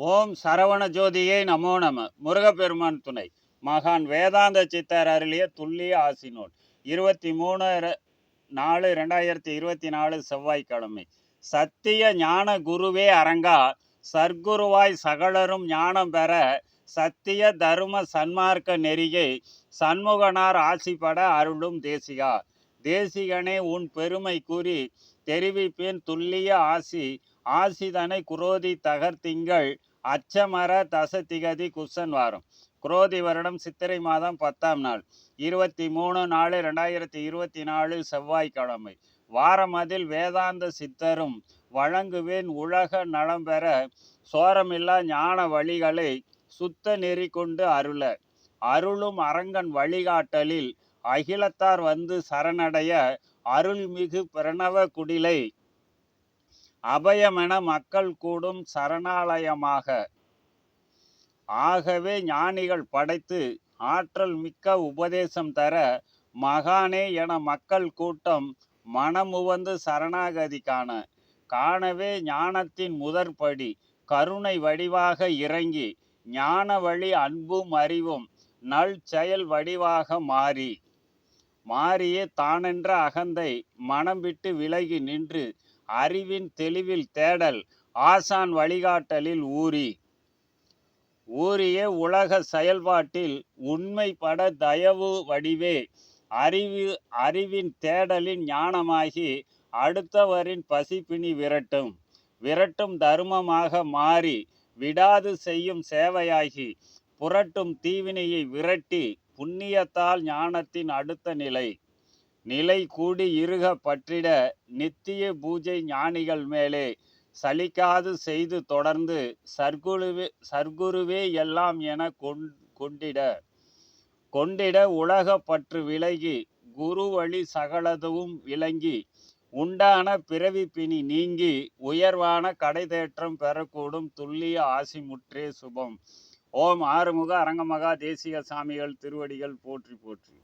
ஓம் சரவண ஜோதியை நமோ நம. முருகப்பெருமான் துணை. மகான் வேதாந்த சித்தர் அருளிய துல்லிய ஆசி நூல் இருபத்தி மூணு ர- நாலு ரெண்டாயிரத்தி இருபத்தி நாலு செவ்வாய்க்கிழமை. சத்திய ஞான குருவே அரங்கா சர்க்குருவாய் சகலரும் ஞானம் பெற சத்திய தரும சன்மார்க்க நெறியை சண்முகனார் ஆசிப்பட அருளும் தேசிகா தேசிகனே உன் பெருமை கூறி தெரிவிப்பேன் துல்லிய ஆசி. ஆசிதனை குரோதி தகர்த்திங்கள். அச்சமர தசதிகதி குசன் வாரம். குரோதி வருடம் சித்திரை மாதம் பத்தாம் நாள். இருபத்தி மூணு நாலு ரெண்டாயிரத்தி இருபத்தி நாலு செவ்வாய்க்கிழமை. வாரமதில் வேதாந்த சித்தரும் வழங்குவேன் உலக நலம் பெற சோரமில்லா ஞான வழிகளை சுத்த நெறி கொண்டு அருள. அருளும் அரங்கன் வழிகாட்டலில் அகிலத்தார் வந்து சரணடைய அருள்மிகு பிரணவ குடிலை அபயமென மக்கள் கூடும் சரணாலயமாக. ஆகவே ஞானிகள் படைத்து ஆற்றல் மிக்க உபதேசம் தர மகானே என மக்கள் கூட்டம் மனமுவந்து சரணாகதி காண. காணவே ஞானத்தின் முதற்படி கருணை வடிவாக இறங்கி ஞான வழி அன்பும் அறிவும் நல் செயல் வடிவாக மாறி. மாறியே தானென்ற அகந்தை மனம் விட்டு விலகி நின்று அறிவின் தெளிவில் தேடல் ஆசான் வழிகாட்டலில் ஊறி. ஊறிய உலக செயல்பாட்டில் உண்மைப்பட தயவு வடிவே அறிவு அறிவின் தேடலின் ஞானமாகி அடுத்தவரின் பசிப்பினி விரட்டும். விரட்டும் தருமமாக மாறி விடாது செய்யும் சேவையாகி புரட்டும் தீவினையை விரட்டி புண்ணியத்தால் ஞானத்தின் அடுத்த நிலை. நிலை கூடி இருக பற்றிட நித்திய பூஜை ஞானிகள் மேலே சலிக்காது செய்து தொடர்ந்து சர்க்குருவே சர்க்குருவே எல்லாம் என கொண்- கொண்டிட கொண்டிட உலக பற்று விலகி குரு வழி சகலதுவும் விளங்கி உண்டான பிறவி பிணி நீங்கி உயர்வான கடைதேற்றம் பெறக்கூடும் துல்லிய ஆசி முற்றே சுபம். ஓம் ஆறுமுக அரங்கமகா தேசிக சாமிகள் திருவடிகள் போற்றி போற்றி.